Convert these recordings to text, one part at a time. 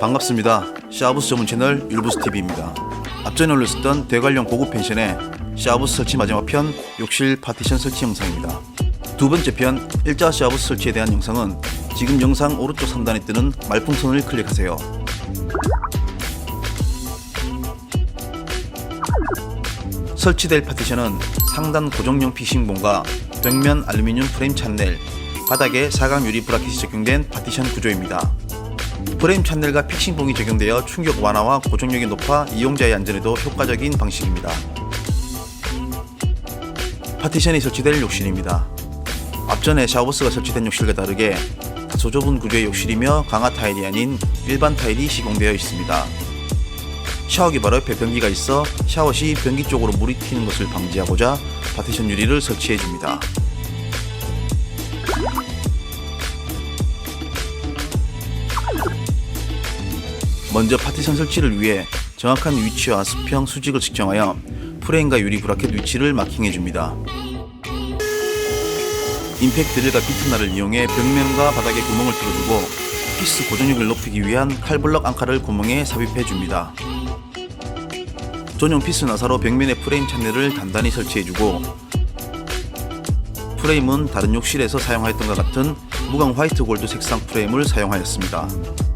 반갑습니다. 샤브스 전문 채널 율부스 TV입니다. 앞전에 올렸었던 대관령 고급 펜션의 샤브스 설치 마지막 편 욕실 파티션 설치 영상입니다. 두 번째 편 일자 샤브스 설치에 대한 영상은 지금 영상 오른쪽 상단에 뜨는 말풍선을 클릭하세요. 설치될 파티션은 상단 고정용 피싱봉과 벽면 알루미늄 프레임 찬넬, 바닥에 사각 유리 브라켓이 적용된 파티션 구조입니다. 프레임 찬넬과 픽싱봉이 적용되어 충격 완화와 고정력이 높아 이용자의 안전에도 효과적인 방식입니다. 파티션이 설치될 욕실입니다. 앞전에 샤워부스가 설치된 욕실과 다르게 다소 좁은 구조의 욕실이며 강화 타일이 아닌 일반 타일이 시공되어 있습니다. 샤워기 바로 옆에 변기가 있어 샤워 시 변기 쪽으로 물이 튀는 것을 방지하고자 파티션 유리를 설치해 줍니다. 먼저 파티션 설치를 위해 정확한 위치와 수평, 수직을 측정하여 프레임과 유리 브라켓 위치를 마킹해 줍니다. 임팩트 드릴과 비트날을 이용해 벽면과 바닥에 구멍을 뚫어주고 피스 고정력을 높이기 위한 칼블럭 앙카를 구멍에 삽입해 줍니다. 전용 피스 나사로 벽면에 프레임 찬넬을 단단히 설치해주고 프레임은 다른 욕실에서 사용하였던 것 같은 무광 화이트 골드 색상 프레임을 사용하였습니다.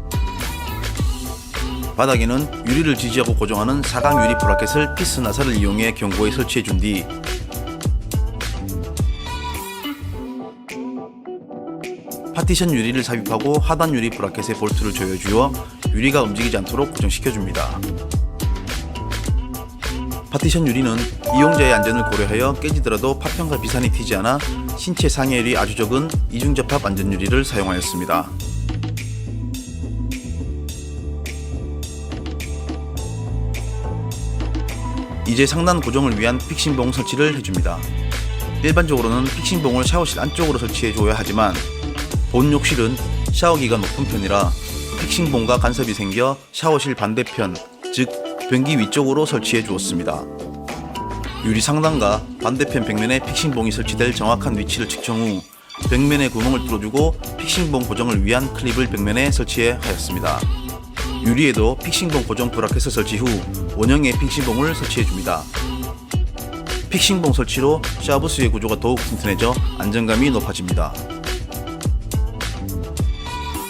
바닥에는 유리를 지지하고 고정하는 사각 유리 브라켓을 피스 나 사를 이용해 견고히 설치해 준 뒤 파티션 유리를 삽입하고 하단 유리 브라켓에 볼트를 조여주어 유리가 움직이지 않도록 고정시켜 줍니다. 파티션 유리는 이용자의 안전을 고려하여 깨지더라도 파편과 비산이 튀지 않아 신체 상해율이 아주 적은 이중접합 안전 유리를 사용하였습니다. 이제 상단 고정을 위한 픽싱봉 설치를 해줍니다. 일반적으로는 픽싱봉을 샤워실 안쪽으로 설치해 줘야 하지만 본 욕실은 샤워기가 높은 편이라 픽싱봉과 간섭이 생겨 샤워실 반대편, 즉 변기 위쪽으로 설치해 주었습니다. 유리 상단과 반대편 벽면에 픽싱봉이 설치될 정확한 위치를 측정 후 벽면에 구멍을 뚫어주고 픽싱봉 고정을 위한 클립을 벽면에 설치해 하였습니다. 유리에도 픽싱봉 고정 브라켓을 설치 후 원형의 픽싱봉을 설치해 줍니다. 픽싱봉 설치로 샤브스의 구조가 더욱 튼튼해져 안정감이 높아집니다.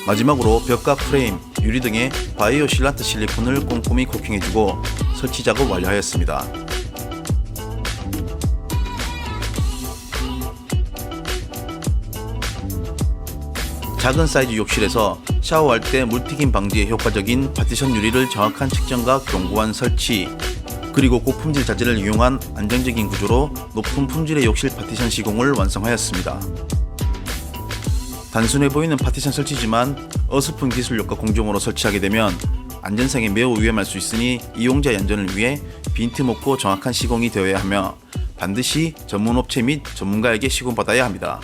마지막으로 벽과 프레임, 유리 등의 바이오 실란트 실리콘을 꼼꼼히 코팅해주고 설치 작업 완료하였습니다. 작은 사이즈 욕실에서 샤워할 때 물튀김 방지에 효과적인 파티션 유리를 정확한 측정과 견고한 설치, 그리고 고품질 자재를 이용한 안정적인 구조로 높은 품질의 욕실 파티션 시공을 완성하였습니다. 단순해 보이는 파티션 설치지만 어설픈 기술력과 공정으로 설치하게 되면 안전상에 매우 위험할 수 있으니 이용자의 안전을 위해 빈틈 없고 정확한 시공이 되어야 하며 반드시 전문 업체 및 전문가에게 시공받아야 합니다.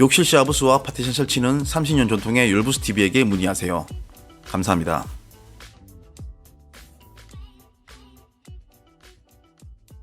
욕실 샤브스와 파티션 설치는 30년 전통의 율부스 TV에게 문의하세요. 감사합니다.